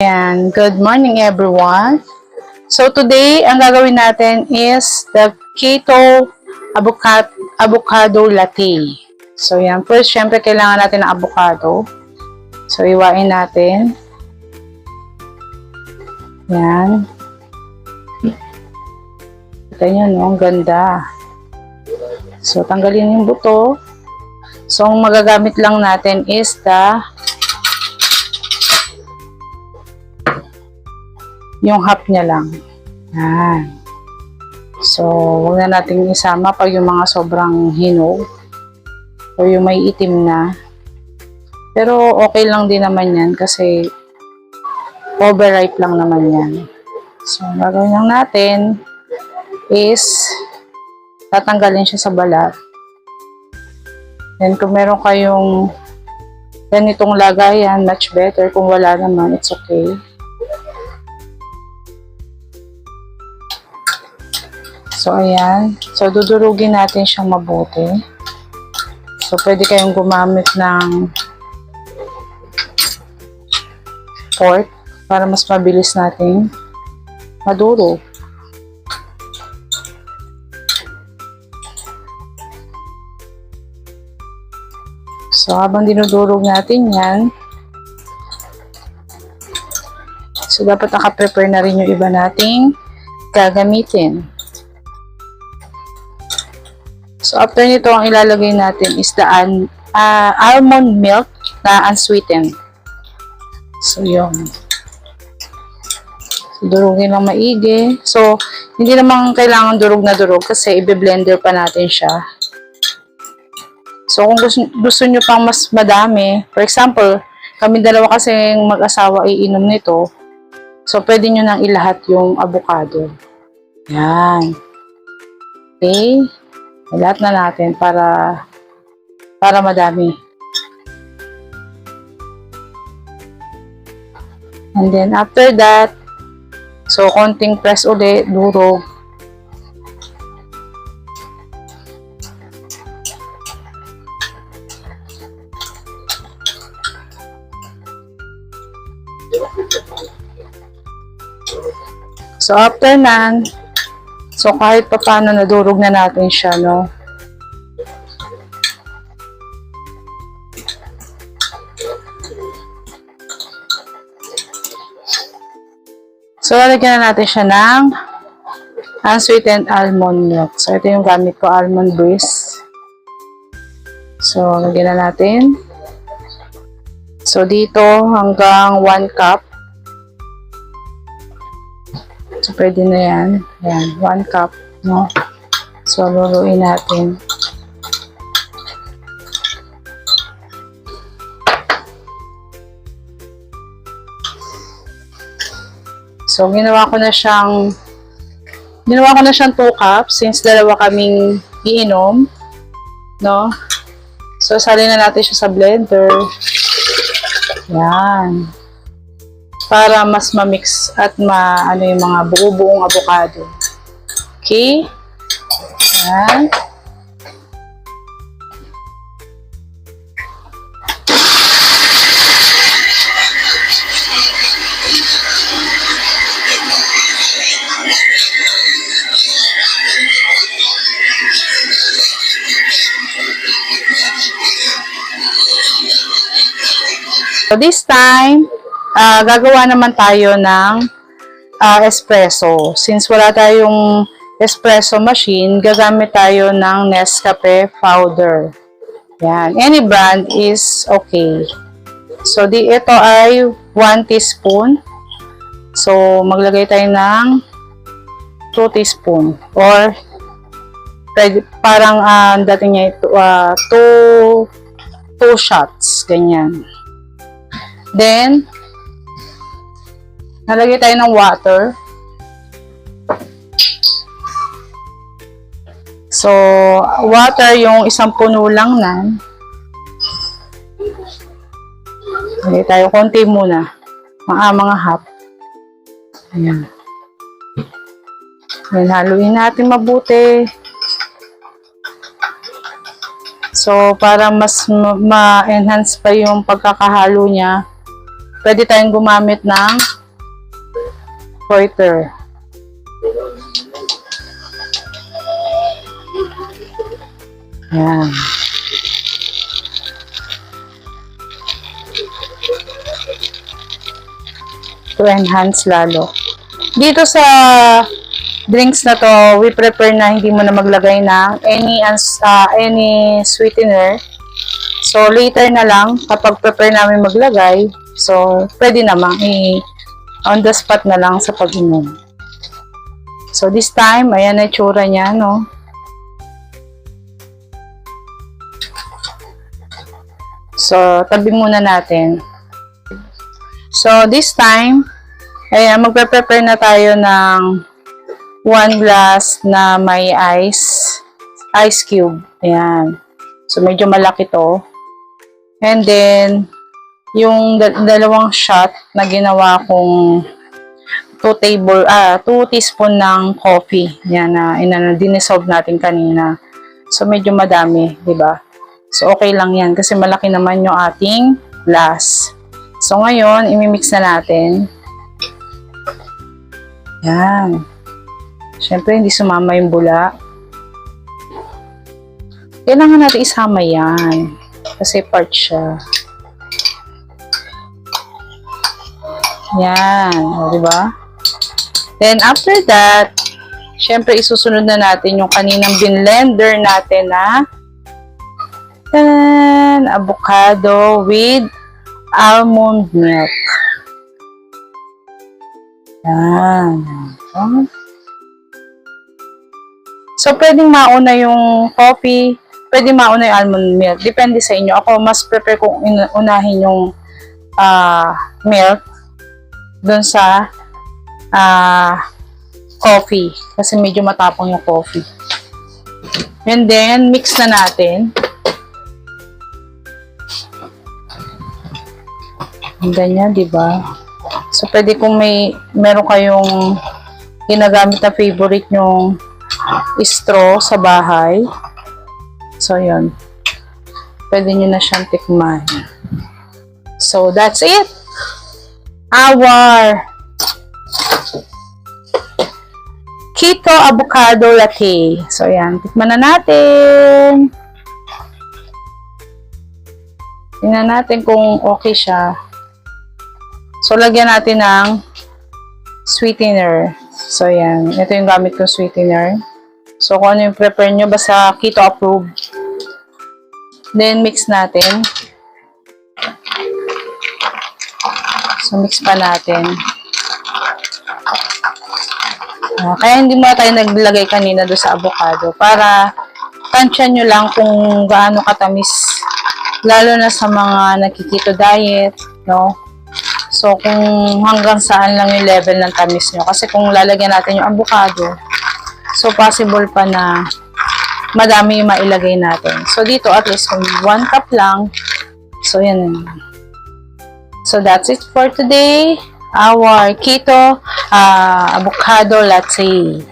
And good morning everyone. So today, ang gagawin natin is the keto avocado, avocado latte. So yan, first syempre kailangan natin ng avocado. So iwain natin. Yan. Kita nyo, no? Ang ganda. So, tanggalin yung buto. So, ang magagamit lang natin is the yung half niya lang. Yan. So, huwag na natin isama pag yung mga sobrang hinog o yung may itim na. Pero okay lang din naman yan kasi overripe lang naman yan. So, gagawin lang natin is tatanggalin siya sa balat. Then, kung meron kayong ganitong lagayan, much better. Kung wala naman, it's okay. So, ayan. So, dudurugin natin siyang mabuti. So, pwede kayong gumamit ng fork para mas mabilis nating madurog. So, habang dinudurog natin yan, so, dapat nakaprepare na rin yung iba nating gagamitin. So, after nito, ang ilalagay natin is the ah, almond milk na unsweetened. So, yun. So, durugin lang maigi. So, hindi naman kailangan durog na durog kasi i-blender pa natin siya. So, kung gusto, gusto nyo pang mas madami, for example, kami dalawa kasi mag-asawa iinom nito, so pwede nyo nang ilahat yung avocado. Yan. Okay. Ilahat na natin para para madami. And then, after that, so, konting press ulit, durog. So, after nan, so kahit pa paano nadurog na natin siya, no? So, lalagyan na natin siya ng unsweetened almond milk. So, ito yung gamit ko, almond breeze. So, lagyan na natin. So, dito hanggang 1 cup. Pwede na yan. Yan, 1 cup, no? So, luluin natin. So, ginawa ko na siyang ginawa ko na siyang 2 cups since dalawa kaming iinom, no? So, salin na natin siya sa blender. Yan para mas ma-mix at ma ano yung mga buo-buong avocado. Okay? Yan. So this time, ah gagawa naman tayo ng ah, espresso. Since wala tayong espresso machine, gagamit tayo ng Nescafe powder. Yan. Any brand is okay. So, di ito ay 1 teaspoon. So, maglagay tayo ng 2 teaspoon. Or, parang ang dating niya ito, 2 2 shots. Ganyan. Then, Nalagay tayo ng water. So, water yung isang puno lang na. Lagay tayo konti muna. Mga mga half. Ayan. Then, haluin natin mabuti. So, para mas ma- ma-enhance pa yung pagkakahalo niya, pwede tayong gumamit ng quarter. Yan. To enhance lalo. Dito sa drinks na to, we prefer na hindi mo na maglagay ng any ah, any sweetener. So later na lang kapag prepare namin maglagay, so pwede namang i on the spot na lang sa pag-inom. So this time, ayan na itsura niya, no? So, tabi muna natin. So, this time, ayan, magpe-prepare na tayo ng one glass na may ice, ice cube. Ayan. So, medyo malaki to. And then, yung dal- dalawang shot na ginawa kong 2 table, ah, 2 teaspoon ng coffee. Yan na, inano, dinisolve natin kanina. So, medyo madami, di ba? So, okay lang yan kasi malaki naman yung ating glass. So, ngayon, imimix na natin. Yan. Siyempre, hindi sumama yung bula. Kailangan natin isama yan. Kasi part siya. Yan. O, di ba? Then, after that, syempre, isusunod na natin yung kaninang binlender natin na Tan! Avocado with almond milk. Yan. So, pwedeng mauna yung coffee, pwedeng mauna yung almond milk. Depende sa inyo. Ako, mas prefer kong in- unahin yung ah, milk dun sa ah, coffee. Kasi medyo matapang yung coffee. And then, mix na natin. Ganyan, di ba? So, pwede kung may, meron kayong ginagamit na favorite nyong straw sa bahay. So, yun. Pwede nyo na siyang tikman. So, that's it. Our Keto Avocado Latte. So, yan. Tikman na natin. Tingnan natin kung okay siya. So, lagyan natin ng sweetener. So, yan. Ito yung gamit kong sweetener. So, kung ano yung prepare nyo, basta keto approved. Then, mix natin. So, mix pa natin. Ah, kaya hindi mo tayo naglagay kanina do sa avocado para tansya nyo lang kung gaano katamis lalo na sa mga nakikito diet, no? So, kung hanggang saan lang yung level ng tamis nyo. Kasi kung lalagyan natin yung avocado, so possible pa na madami yung mailagay natin. So, dito at least kung 1 cup lang, so yan. So, that's it for today. Our keto uh, avocado latte.